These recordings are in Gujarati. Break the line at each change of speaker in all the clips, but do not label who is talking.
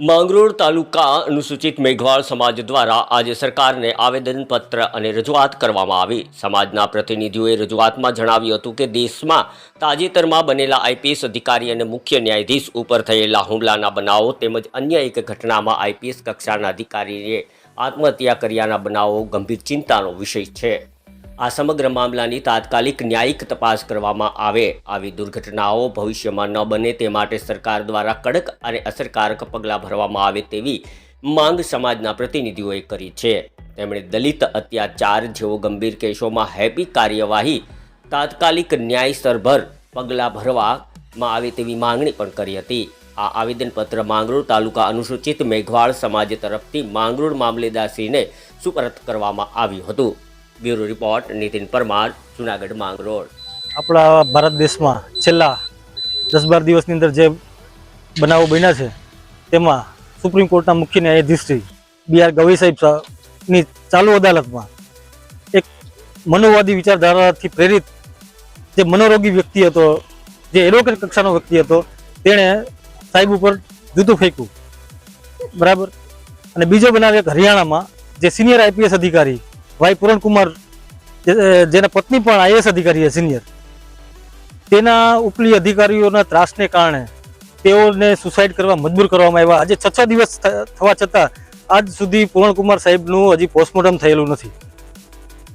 માંગરોળ તાલુકા અનુસૂચિત મેઘવાળ સમાજ દ્વારા આજે સરકારને આવેદનપત્ર અને રજૂઆત કરવામાં આવી. સમાજના પ્રતિનિધિઓએ રજૂઆતમાં જણાવ્યું હતું કે દેશમાં તાજેતરમાં બનેલા આઈપીએસ અધિકારી અને મુખ્ય ન્યાયાધીશ ઉપર થયેલા હુમલાના બનાવો તેમજ અન્ય એક ઘટનામાં આઈપીએસ કક્ષાના અધિકારીએ આત્મહત્યા કર્યાના બનાવો ગંભીર ચિંતાનો વિષય છે. આ સમગ્ર મામલાની તાત્કાલિક ન્યાયિક તપાસ કરવામાં આવે. આવી દુર્ઘટનાઓ ભવિષ્યમાં ન બને તે માટે સરકાર દ્વારા કડક અને અસરકારક પગલાં ભરવામાં આવે તેવી માંગ સમાજના પ્રતિનિધિઓએ કરી છે. તેમણે દલિત અત્યાચાર જેવો ગંભીર કેસોમાં હેપી કાર્યવાહી, તાત્કાલિક ન્યાયસરભર પગલાં ભરવામાં આવે તેવી માંગણી પણ કરી હતી. આ આવેદનપત્ર માંગરોળ તાલુકા અનુસૂચિત મેઘવાળ સમાજ તરફથી માંગરોળ મામલેદારશ્રીને સુપરત કરવામાં આવ્યું હતું. Bureau report, Nitin Parmar, Junagadh, Mangrol.
આપણા ભારત દેશમાં છેલ્લા દસ બાર દિવસની અંદર જે બનાવો બન્યા છે, તેમાં સુપ્રીમ કોર્ટના મુખ્ય ન્યાયાધીશ શ્રી બી આર ગવઈ સાહેબની ચાલુ અદાલતમાં એક મનોવાદી વિચારધારાથી પ્રેરિત જે મનોરોગી વ્યક્તિ હતો, જે એડવોકેટ કક્ષાનો વ્યક્તિ હતો, તેણે સાહેબ ઉપર જૂતું ફેંક્યું. બરાબર? અને બીજો બનાવ એક હરિયાણામાં જે સિનિયર આઈપીએસ અધિકારી ભાઈ પૂરણકુમાર જેના પત્ની પણ આઈએસ અધિકારી છે સિનિયર તેના ઉપલી અધિકારીઓના ત્રાસને કારણે તેઓને સુસાઇડ કરવા મજબૂર કરવામાં આવ્યા. આજે છ છ દિવસ થવા છતાં આજ સુધી પૂરણકુમાર સાહેબનું હજી પોસ્ટમોર્ટમ થયેલું નથી.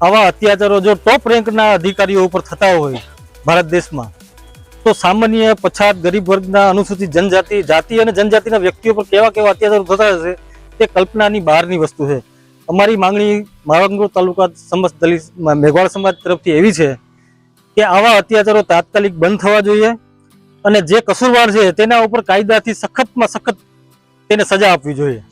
આવા અત્યાચારો જો ટોપ રેન્કના અધિકારીઓ ઉપર થતા હોય ભારત દેશમાં, તો સામાન્ય પછાત ગરીબ વર્ગના અનુસૂચિત જનજાતિ, જાતિ અને જનજાતિના વ્યક્તિઓ પર કેવા કેવા અત્યાચારો થતા હશે, તે કલ્પનાની બહારની વસ્તુ છે. અમારી માંગણી માવંગોળ તાલુકા સમસ્ત દલિત મેઘવાળ સમાજ તરફથી એવી છે કે આવા અત્યાચારો તાત્કાલિક બંધ થવા જોઈએ અને જે કસૂરવાર છે તેના ઉપર કાયદાથી સખતમાં સખત તેને સજા આપવી જોઈએ.